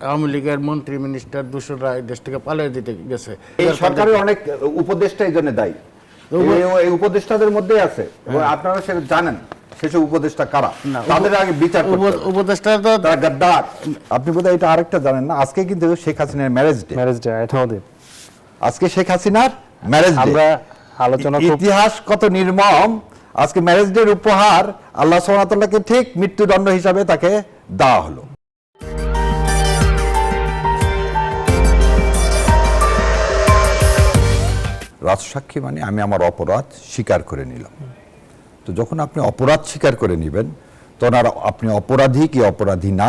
আওয়ামী লীগের মন্ত্রী মিনিস্টার দূষণরা এই দেশ থেকে পালিয়ে দিতে গেছে। এই সরকারের অনেক উপদেষ্টা এই জন্য দায়ী। এই- উপদেষ্টাদের মধ্যেই আছে। আপনারা সেটা জানেন সেসব উপদেষ্টা কারা? তাদের আগে বিচার। উপদেষ্টা তো তারা গাদ্দার। আপনি বোধহয় এটা আরেকটা জানেন না? আজকে কিন্তু শেখ হাসিনার ম্যারেজ ডে ম্যারেজ ডে দিন আজকে শেখ হাসিনার ম্যারেজ ডে আমরা আলোচনা ইতিহাস কত নির্মম। আজকে ম্যারেজ ডের উপহার আল্লাহ সোহানাকে ঠিক মৃত্যুদণ্ড হিসাবে তাকে দেওয়া হলো। রাজসাক্ষী মানে আমি আমার অপরাধ স্বীকার করে নিলাম। তো যখন আপনি অপরাধ স্বীকার করে নেবেন তখন আর আপনি অপরাধী কি অপরাধী না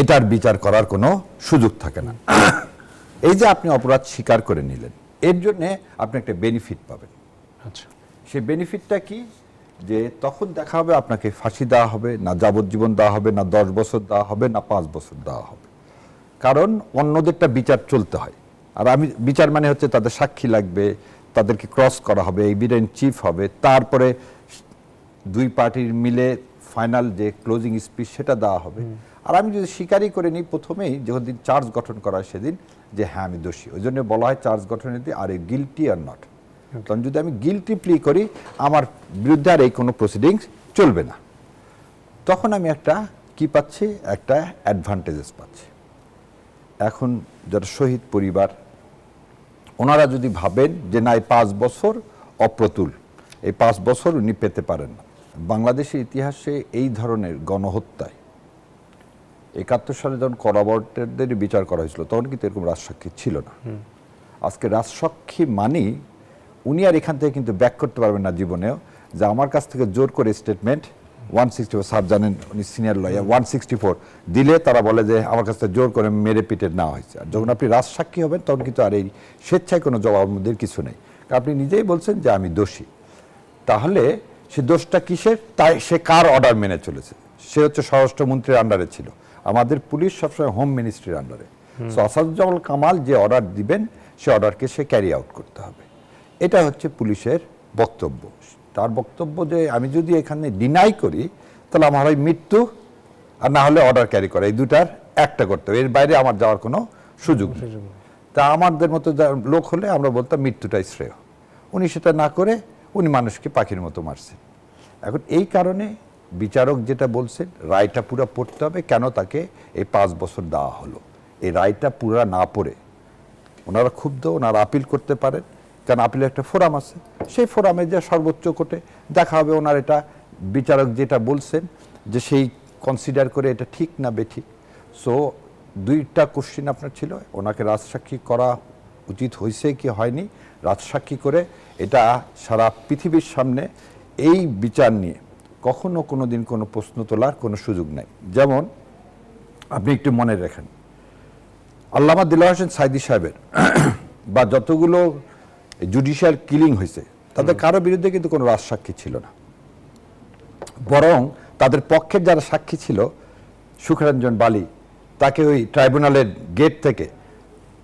এটার বিচার করার কোনো সুযোগ থাকে না। এই যে আপনি অপরাধ স্বীকার করে নিলেন এর জন্যে আপনি একটা বেনিফিট পাবেন। আচ্ছা। সেই বেনিফিটটা কি? যে তখন দেখা হবে আপনাকে ফাঁসি দেওয়া হবে না যাবজ্জীবন দেওয়া হবে না দশ বছর দেওয়া হবে না পাঁচ বছর দেওয়া হবে। কারণ অন্যদেরটা বিচার চলতে হয়। আর আমি বিচার মানে হচ্ছে তাদের সাক্ষী লাগবে তাদেরকে ক্রস করা হবে এভিডেন্ট চিফ হবে। তারপরে দুই পার্টির মিলে ফাইনাল যে ক্লোজিং স্পিচ সেটা দেওয়া হবে। আর আমি যদি স্বীকারই করে নিই প্রথমেই যেদিন চার্জ গঠন করা হয় সেদিন যে হ্যাঁ আমি দোষী। ওই জন্য বলা হয় চার্জ গঠনের দিন আর গিলটি আর নট কারণ যদি আমি গিলটি প্লি করি আমার বিরুদ্ধে আর এই কোনো প্রসিডিংস চলবে না। তখন আমি একটা কি পাচ্ছি? একটা অ্যাডভান্টেজেস পাচ্ছি। এখন যারা শহীদ পরিবার ওনারা যদি ভাবেন যে না এই পাঁচ বছর অপ্রতুল এই পাঁচ বছর উনি পেতে পারেন না। বাংলাদেশের ইতিহাসে এই ধরনের গণহত্যায় একাত্তর সালে যখন করাবর্টের বিচার করা হয়েছিল তখন কিন্তু এরকম রাজসাক্ষী ছিল না। আজকে রাজসাক্ষী মানি উনি আর এখান থেকে কিন্তু ব্যাক করতে পারবেন না জীবনেও যে আমার কাছ থেকে জোর করে statement one sixty four sir জানেন উনি senior lawyer one sixty four. দিলে তারা বলে যে আমার কাছ জোর করে মেরে পিটে নেওয়া হয়েছে। আর যখন আপনি রাজসাক্ষী হবেন তখন কিন্তু আর এই স্বেচ্ছায় কোনো জবাবদের কিছু নেই। আপনি নিজেই বলছেন যে আমি দোষী। তাহলে সে দোষটা কিসের? তাই সে কার অর্ডার মেনে চলেছে? সে হচ্ছে স্বরাষ্ট্রমন্ত্রীর আন্ডারে ছিল। আমাদের পুলিশ সবসময় হোম মিনিস্ট্রির আন্ডারে সো আসাদুজ্জামাল কামাল যে অর্ডার দিবেন সে অর্ডারকে সে ক্যারি আউট করতে হবে। এটা হচ্ছে পুলিশের বক্তব্য। তার বক্তব্য যে আমি যদি এখানে ডিনাই করি তাহলে আমার হয় মৃত্যু আর না হলে অর্ডার ক্যারি করা এই দুটার একটা করতে হবে। এর বাইরে আমার যাওয়ার কোনো সুযোগ নেই। তা আমাদের মতো যা- লোক হলে আমরা বলতাম মৃত্যুটাই শ্রেয়। উনি সেটা না করে উনি মানুষকে পাখির মতো মারছেন। এখন এই কারণে বিচারক যেটা বলছেন রায়টা পুরো পড়তে হবে কেন তাকে এই পাঁচ বছর দেওয়া হলো? এই রায়টা পুরা না পড়ে ওনারা ক্ষুব্ধ ওনারা আপিল করতে পারেন। কারণ আপিলের একটা ফোরাম আছে। সেই ফোরামে যে সর্বোচ্চ কোর্টে দেখা হবে ওনার এটা বিচারক যেটা বলছেন যে সেই কনসিডার করে এটা ঠিক না বেঠিক সো দুইটা কোশ্চিন আপনার ছিল। ওনাকে রাজসাক্ষী করা উচিত হয়েছে কি হয়নি? রাজসাক্ষী করে এটা সারা পৃথিবীর সামনে এই বিচার নিয়ে কখনো কোনো দিন কোনো প্রশ্ন তোলার কোনো সুযোগ নাই। যেমন, আপনি একটু মনে রাখেন। আল্লামা দিল হোসেন সাইদি সাহেবের বা যতগুলো জুডিশিয়াল কিলিং হয়েছে তাদের কারও বিরুদ্ধে কিন্তু কোনো রাজসাক্ষী ছিল না। বরং তাদের পক্ষের যারা সাক্ষী ছিল সুখরঞ্জন বালি তাকে ওই ট্রাইব্যুনালের গেট থেকে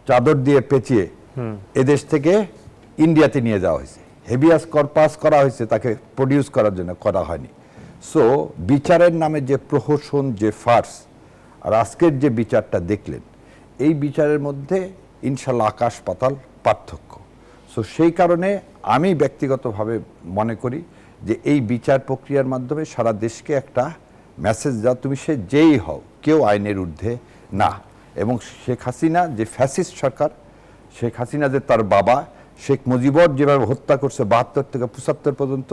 চাদর দিয়ে পেঁচিয়ে এদেশ থেকে ইন্ডিয়াতে নিয়ে যাওয়া হয়েছে। হেভিয়াস কর্পাস করা হয়েছে তাকে প্রডিউস করার জন্য করা হয়নি। সো বিচারের নামে যে প্রহসন যে ফার্স আর আজকের যে বিচারটা দেখলেন এই বিচারের মধ্যে ইনশাল্লাহ আকাশ পাতাল পার্থক্য। সো সেই কারণে আমি ব্যক্তিগতভাবে মনে করি যে এই বিচার প্রক্রিয়ার মাধ্যমে সারা দেশকে একটা মেসেজ দাও তুমি সে যেই হও, কেউ আইনের ঊর্ধ্বে না। এবং শেখ হাসিনা যে ফ্যাসিস্ট সরকার, শেখ হাসিনা যে তার বাবা, শেখ মুজিবর যেভাবে হত্যা করছে, বাহাত্তর থেকে পঁচাত্তর পর্যন্ত,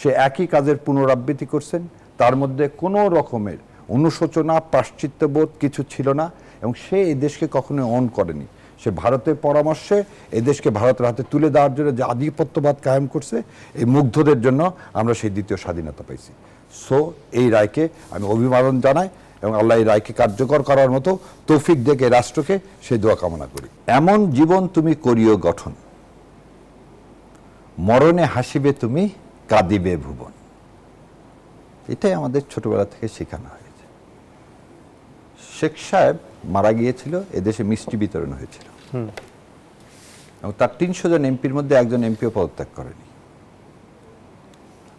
সে একই কাজের পুনরাবৃত্তি করছেন। তার মধ্যে কোনো রকমের অনুশোচনা পাশ্চিত্যবোধ কিছু ছিল না এবং সে এই দেশকে কখনোই অন করেনি। সে ভারতের পরামর্শে এই দেশকে ভারতের হাতে তুলে দেওয়ার জন্য যে আধিপত্যবাদ কায়েম করছে, এই মুগ্ধদের জন্য আমরা সেই দ্বিতীয় স্বাধীনতা পাইছি। সো এই রায়কে আমি অভিবাদন জানাই এবং আল্লাহ এই রায়কে কার্যকর করার মতো তৌফিক দেখে রাষ্ট্রকে সেই দোয়া কামনা করি। এমন জীবন তুমি করিও গঠন। মরণে হাসিবে তুমি, কাঁদিবে ভুবন। এটাই আমাদের ছোটবেলা থেকে শেখানো হয়েছে। শেখ সাহেব মারা গিয়েছিল এদেশে মিষ্টি বিতরণ হয়েছিল। এবং তার তিনশো জন এমপির মধ্যে একজন এমপিও পদত্যাগ করেনি।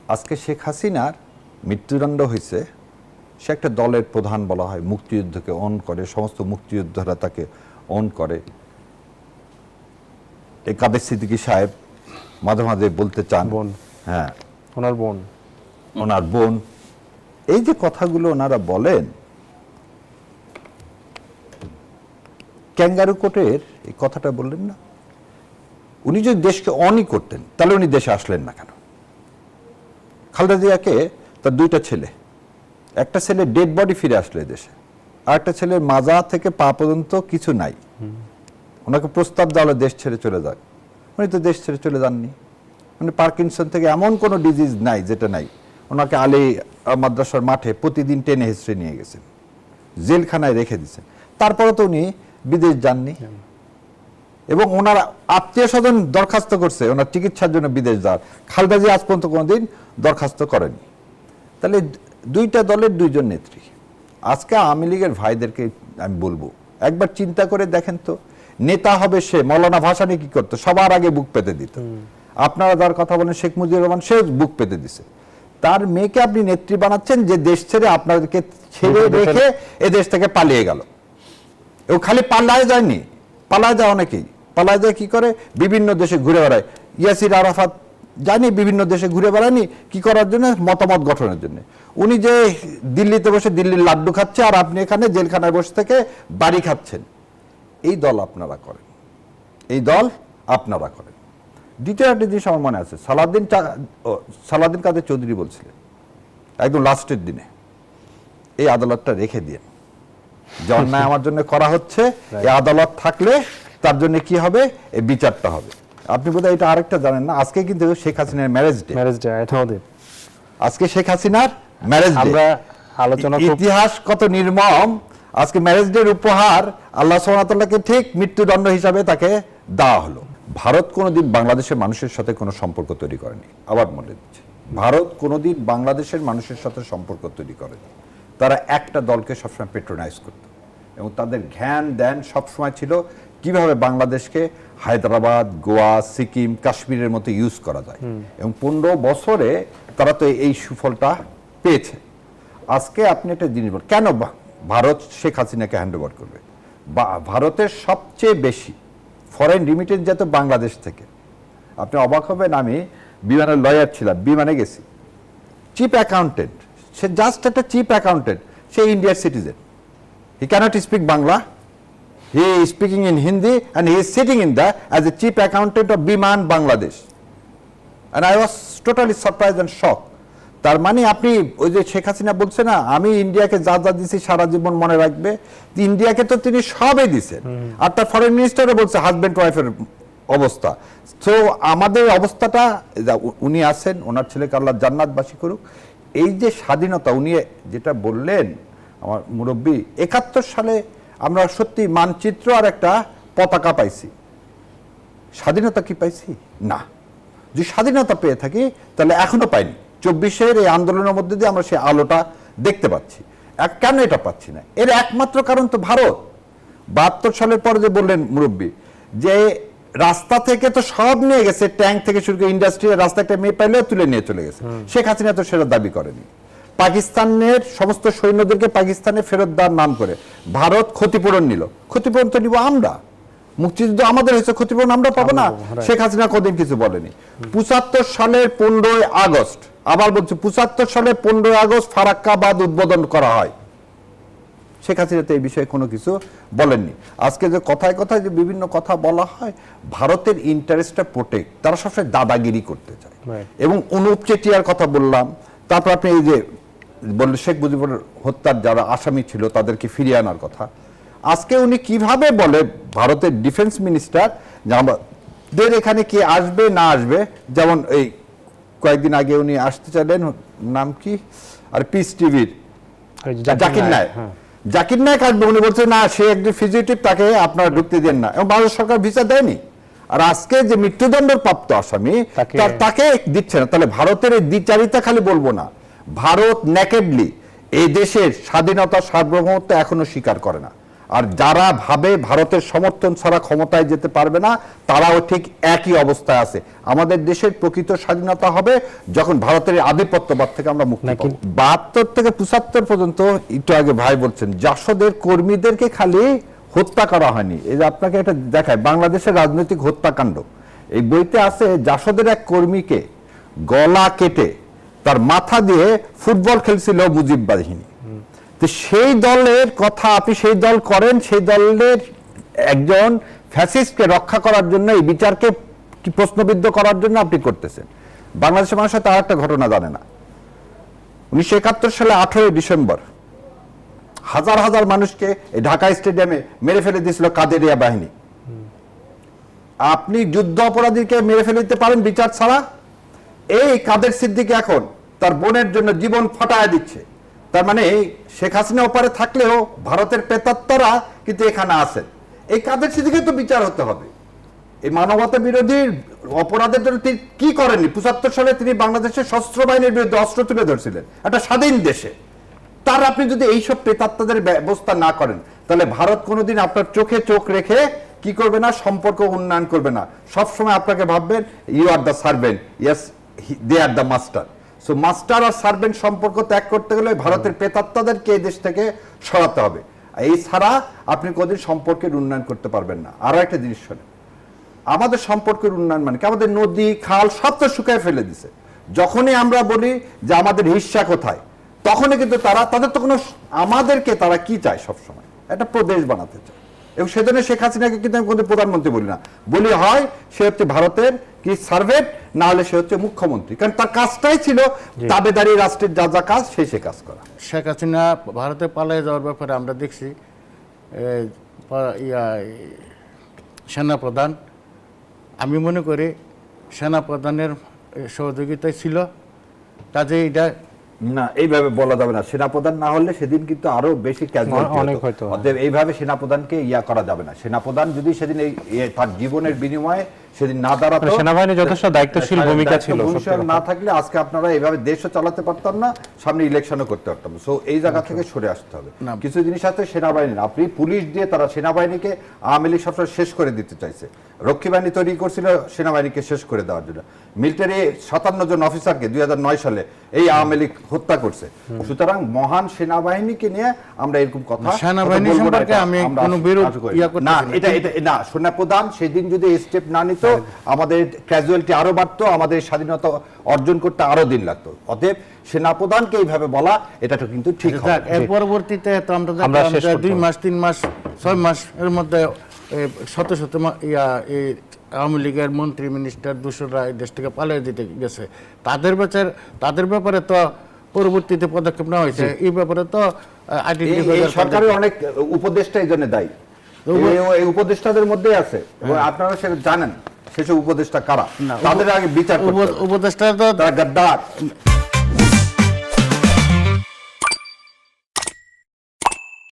আজকে শেখ হাসিনার মৃত্যুদণ্ড হয়েছে সে একটা দলের প্রধান বলা হয় মুক্তিযুদ্ধকে অন করে সমস্ত মুক্তিযোদ্ধারা তাকে অন করে। এই কাদের সিদ্দিকী সাহেব মাঝে মাঝে বলতে চান বোন। হ্যাঁ। ওনার বোন। ওনার বোন। এই যে কথাগুলো ওনারা বলেন ক্যাঙ্গারু কোটের, এই কথাটা বললেন না? উনি যদি দেশকে অনই করতেন, তাহলে উনি দেশে আসলেন না কেন? খালেদা জিয়াকে তার দুইটা ছেলে, একটা ছেলে ডেড বডি ফিরে আসলো দেশে, আর একটা ছেলের মাজা থেকে পা পর্যন্ত কিছু নাই। ওনাকে প্রস্তাব দেওয়া দেশ ছেড়ে চলে যাক। উনি তো দেশ ছেড়ে চলে যাননি। মানে পার্কিনসন থেকে এমন কোনো ডিজিজ নাই, যেটা নাই। ওনাকে আলী মাদ্রাসার মাঠে প্রতিদিন টেনে হিস্ট্রি নিয়ে গেছেন। জেলখানায় রেখে দিয়েছেন। তারপরে তো উনি বিদেশ যাননি। এবং ওনার আত্মীয় স্বজন দরখাস্ত করছে ওনার চিকিৎসার জন্য বিদেশ যাওয়ার। খালেদা জিয়া আজ পর্যন্ত কোনোদিন দরখাস্ত করেনি। তাহলে দুইটা দলের দুইজন নেত্রী। আজকে আওয়ামী লীগের ভাইদেরকে আমি বলব একবার চিন্তা করে দেখেন তো নেতা হবে সে মৌলানা ভাসানি কি করতো? সবার আগে বুক পেতে দিত। আপনারা যার কথা বলেন শেখ মুজিবুর রহমান সে বুক পেতে দিছে। তার মেয়েকে আপনি নেত্রী বানাচ্ছেন যে দেশ ছেড়ে আপনাদেরকে ছেড়ে রেখে এ দেশ থেকে পালিয়ে গেল। ও খালি পালায় যায়নি। পালায় যায় অনেকেই। পালায় যায় কি করে? বিভিন্ন দেশে ঘুরে বেড়ায়। ইয়াসির আরাফাত জানি বিভিন্ন দেশে ঘুরে বেড়ায়নি। কি করার জন্য? মতামত গঠনের জন্য। উনি যে দিল্লিতে বসে দিল্লির লাড্ডু খাচ্ছে আর আপনি এখানে জেলখানায় বসে থেকে বাড়ি খাচ্ছেন, এই দল আপনারা করেন। এই দল আপনারা করেন। দ্বিতীয় একটা জিনিস আমার মনে আছে সালাদিন সালাদিন কাদের চৌধুরী বলছিলেন? একদম লাস্টের দিনে। এই আদালতটা রেখে দিয়ে। যে অন্যায় আমার জন্য করা হচ্ছে এই আদালত থাকলে তার জন্য কি হবে? এই বিচারটা হবে। আপনি বোধহয় এটা আরেকটা জানেন না? আজকে কিন্তু শেখ হাসিনার ম্যারেজ ডে ম্যারেজ ডে এটাও দেব আজকে শেখ হাসিনার ম্যারেজ ডে আমরা আলোচনা ইতিহাস কত নির্মম। আজকে ম্যারেজ ডের উপহার আল্লাহ সোহানাতাল্লাহকে ঠিক মৃত্যুদণ্ড হিসাবে তাকে দেওয়া হলো। ভারত কোনোদিন বাংলাদেশের মানুষের সাথে কোনো সম্পর্ক তৈরি করেনি। আবার মনে দিচ্ছে ভারত কোনোদিন বাংলাদেশের মানুষের সাথে সম্পর্ক তৈরি করেনি। তারা একটা দলকে সবসময় পেট্রোনাইজ করত। এবং তাদের জ্ঞান দেন সবসময় ছিল কীভাবে বাংলাদেশকে হায়দ্রাবাদ গোয়া সিকিম কাশ্মীরের মতো ইউজ করা যায়। এবং পনেরো বছরে তারা তো এই সুফলটা পেয়েছে। আজকে আপনি একটা জিনিস বল কেন ভারত শেখ হাসিনাকে হ্যান্ড ওভার করবে? বা ভারতের সবচেয়ে বেশি ফরেন রিমিটেন্স যেত বাংলাদেশ থেকে আপনি অবাক হবেন আমি বিমানের লয়ার ছিলাম বিমানে গেছি। চিপ অ্যাকাউন্টেন্ট সে জাস্ট একটা চিপ অ্যাকাউন্টেন্ট সে ইন্ডিয়ার citizen he cannot speak Bangla he speaking in Hindi and he is sitting in the as a chief accountant of Biman Bangladesh and I was totally surprise and shock তার মানে আপনি ওই যে শেখ হাসিনা বলছে না আমি ইন্ডিয়াকে যা যা দিছি সারা জীবন মনে রাখবে ইন্ডিয়াকে তো তিনি সবই দিছেন। আর তার ফরেন মিনিস্টারও বলছে হাজব্যান্ড ওয়াইফের অবস্থা। তো আমাদের অবস্থাটা উনি আছেন ওনার ছেলেকে আল্লাহ জান্নাতবাসী করুক। এই যে স্বাধীনতা, উনি যেটা বললেন, আমার মুরব্বী, একাত্তর সালে আমরা সত্যি মানচিত্র আর একটা পতাকা পাইছি। স্বাধীনতা কি পাইছি? না। যদি স্বাধীনতা পেয়ে থাকি, তাহলে এখনও পাইনি। চব্বিশের এই আন্দোলনের মধ্যে দিয়ে আমরা সেই আলোটা দেখতে পাচ্ছি। কেন এটা পাচ্ছি না? এর একমাত্র কারণ তো ভারত। বাহাত্তর সালের পরে যে বললেন মুরব্বী, যে রাস্তা থেকে তো সব নিয়ে গেছে ট্যাঙ্ক থেকে শুরু করে ইন্ডাস্ট্রি রাস্তা একটা মেয়ে পাইলেও তুলে নিয়ে চলে গেছে। শেখ হাসিনা তো সেটা দাবি করেনি। পাকিস্তানের সমস্ত সৈন্যদেরকে পাকিস্তানে ফেরত দেওয়ার নাম করে ভারত ক্ষতিপূরণ নিল। ক্ষতিপূরণ তো নিব আমরা। মুক্তিযুদ্ধ আমাদের হয়েছে ক্ষতিপূরণ আমরা পাবো না। শেখ হাসিনা কদিন কিছু বলেনি। পঁচাত্তর সালের পনেরোই আগস্ট আবার বলছি পঁচাত্তর সালের পনেরোই আগস্ট ফারাক্কাবাদ উদ্বোধন করা হয়। শেখ হাসিনা তো এই বিষয়ে কোনো কিছু বলেননি। আজকে যে কথায় কথায় যে বিভিন্ন কথা বলা হয় ভারতের ইন্টারেস্টটা প্রোটেক্ট। তারা সবসময় দাদাগিরি করতে চায়। এবং অনুপ চেটিয়ার কথা বললাম তারপর আপনি এই যে বললেন শেখ মুজিবুর হত্যার যারা আসামি ছিল তাদেরকে ফিরিয়ে আনার কথা। আজকে উনি কীভাবে বলে ভারতের ডিফেন্স মিনিস্টার যে আমাদের এখানে কে আসবে না আসবে? যেমন এই কয়েকদিন আগে উনি আসতে চাইলেন নাম কি? আর পিস টিভির জাকির নায়ক। জাকির নায়ক আসবে উনি বলছে না সে একজন ফিজিটিভ তাকে আপনারা ঢুকতে দেন না। এবং বাংলাদেশ সরকার ভিসা দেয়নি। আর আজকে যে মৃত্যুদণ্ড প্রাপ্ত আসামি তার- তাকে দিচ্ছে না। তাহলে ভারতের এই দ্বিচারিতা খালি বলব না। ভারত নেকেডলি এই দেশের স্বাধীনতা সার্বভৌমত্ব এখনও স্বীকার করে না। আর যারা ভাবে ভারতের সমর্থন ছাড়া ক্ষমতায় যেতে পারবে না তারাও ঠিক একই অবস্থায় আছে। আমাদের দেশের প্রকৃত স্বাধীনতা হবে যখন ভারতের আধিপত্যবাদ থেকে আমরা মুক্তি পাবো। বাহাত্তর থেকে পঁচাত্তর পর্যন্ত একটু আগে ভাই বলছেন জাসদের কর্মীদেরকে খালি হত্যা করা হয়নি। এই যে আপনাকে এটা দেখায় বাংলাদেশের রাজনৈতিক হত্যাকাণ্ড। এই বইতে আছে জাসদের এক কর্মীকে গলা কেটে তার মাথা দিয়ে ফুটবল খেলছিল মুজিব বাহিনী তো সেই দলের কথা আপনি সেই দল করেন, সেই দলের একজন ফ্যাসিস্টকে রক্ষা করার জন্য, এই বিচারকে প্রশ্নবিদ্ধ করার জন্য আপনি করতেছেন। বাংলাদেশের মানুষ আর একটা ঘটনা জানে না। উনিশশো একাত্তর সালে আঠারোই ডিসেম্বর, হাজার হাজার মানুষকে এই ঢাকা স্টেডিয়ামে মেরে ফেলে দিয়েছিল কাদেরিয়া বাহিনী। আপনি যুদ্ধ অপরাধীকে মেরে ফেলে দিতে পারেন বিচার ছাড়া? এই কাদের সিদ্দিকি এখন তার বোনের জন্য জীবন ফাটায় দিচ্ছে। তার মানে শেখ হাসিনা ওপারে থাকলেও ভারতের প্রেতাত্মারা কিন্তু এখানে আছেন। এই কাদের সিদ্দিকে তো বিচার হতে হবে। এই মানবতা বিরোধী অপরাধের জন্য তিনি কি করেননি? পঁচাত্তর সালে তিনি বাংলাদেশের সশস্ত্র বাহিনীর বিরুদ্ধে অস্ত্র তুলে ধরছিলেন। একটা স্বাধীন দেশে। তার আপনি যদি এইসব প্রেতাত্মাদের ব্যবস্থা না করেন, তাহলে ভারত কোনোদিন আপনার চোখে চোখ রেখে কি করবে না, সম্পর্ক উন্নয়ন করবে না। সবসময় আপনাকে ভাববেন you are the servant yes they are the master so master R servant সম্পর্ক ত্যাগ করতে গেলে ভারতের প্রেতাত্মাদেরকে এই দেশ থেকে সরাতে হবে। এই ছাড়া আপনি কোনোদিন সম্পর্কের উন্নয়ন করতে পারবেন না। আরও একটা জিনিস শোনেন। আমাদের সম্পর্কের উন্নয়ন মানে কি? আমাদের নদী, খাল সব তো শুকায় ফেলে দিছে। যখনই আমরা বলি যে আমাদের হিস্সা কোথায়, তখনই কিন্তু তারা, তাদের তো কোনো, আমাদেরকে তারা কি চায় সবসময়? একটা প্রদেশ বানাতে চায়। এবং সেজন্য শেখ হাসিনাকে কিন্তু আমি কোনো প্রধানমন্ত্রী বলি না। বলি হয় সে হচ্ছে ভারতের কি সার্ভেন্ট না হলে সে হচ্ছে মুখ্যমন্ত্রী। কারণ তার কাজটাই ছিল তাবেদারি রাষ্ট্রের যা যা কাজ সেই সে কাজ করা। শেখ হাসিনা ভারতে পালিয়ে যাওয়ার ব্যাপারে আমরা দেখছি সেনাপ্রধান। আমি মনে করি সেনাপ্রধানের সহযোগিতায় ছিল। কাজে এটা না এইভাবে বলা যাবে না। সেনাপ্রধান না হলে সেদিন কিন্তু আরও বেশি হ্যাঁ। অতএব এইভাবে সেনাপ্রধানকে ইয়া করা যাবে না। সেনাপ্রধান যদি সেদিন এই তার জীবনের বিনিময়ে সেদিন না দাঁড়াতো। মানে সেনাবাহিনীর যথেষ্ট দায়িত্বশীল ভূমিকা ছিল, সত্যি না থাকলে আজকে আপনারা এইভাবে দেশও চালাতে পারতাম না সামনে ইলেকশনও করতে পারতাম সো এই জায়গা থেকে সরে আসতে হবে। কিছু জিনিস আছে সেনাবাহিনী আপনি পুলিশ দিয়ে তারা সেনাবাহিনীকে আওয়ামী লীগ সবসময় শেষ করে দিতে চাইছে। রক্ষী বাহিনী তৈরি করছিল সেনাবাহিনীকে শেষ করে দেওয়ার জন্য। মিলিটারি সাতান্ন জন অফিসারকে দুই হাজার নয় সালে এই আওয়ামী লীগ হত্যা করছে। সুতরাং মহান সেনাবাহিনীকে নিয়ে আমরা এরকম কথা সেনাবাহিনী না সম্পর্কে এটা, আমি কোনো বিরোধ ইয়া না। না না। এটা এটা না সেনাপ্রধান সেদিন যদি স্টেপ না নিত আমাদের ক্যাজুয়ালিটি আরও বাড়তো আমাদের স্বাধীনতা অর্জন করতে আরও দিন লাগতো। অতএব সেনাপ্রধানকে এইভাবে বলা এটা তো কিন্তু ঠিক না। এর পরবর্তীতে তো আমরা দুই মাস তিন মাস ছয় মাস এর মধ্যে শত শত ইয়া এই আওয়ামী লীগের মন্ত্রী মিনিস্টার দূষণরা এই দেশ থেকে পালিয়ে দিতে গেছে। তাদের বেচার তাদের ব্যাপারে তো পরবর্তীতে পদক্ষেপ নেওয়া হয়েছে। এই ব্যাপারে তো সরকারের অনেক উপদেষ্টা এই জন্য দায়ী। উপদেষ্টাদের মধ্যে আছে। এবং আপনারা সে জানেন। সেসব উপদেষ্টা কারা তাদের আগে বিচার। উপদেষ্টা তো তারা গাদ্দার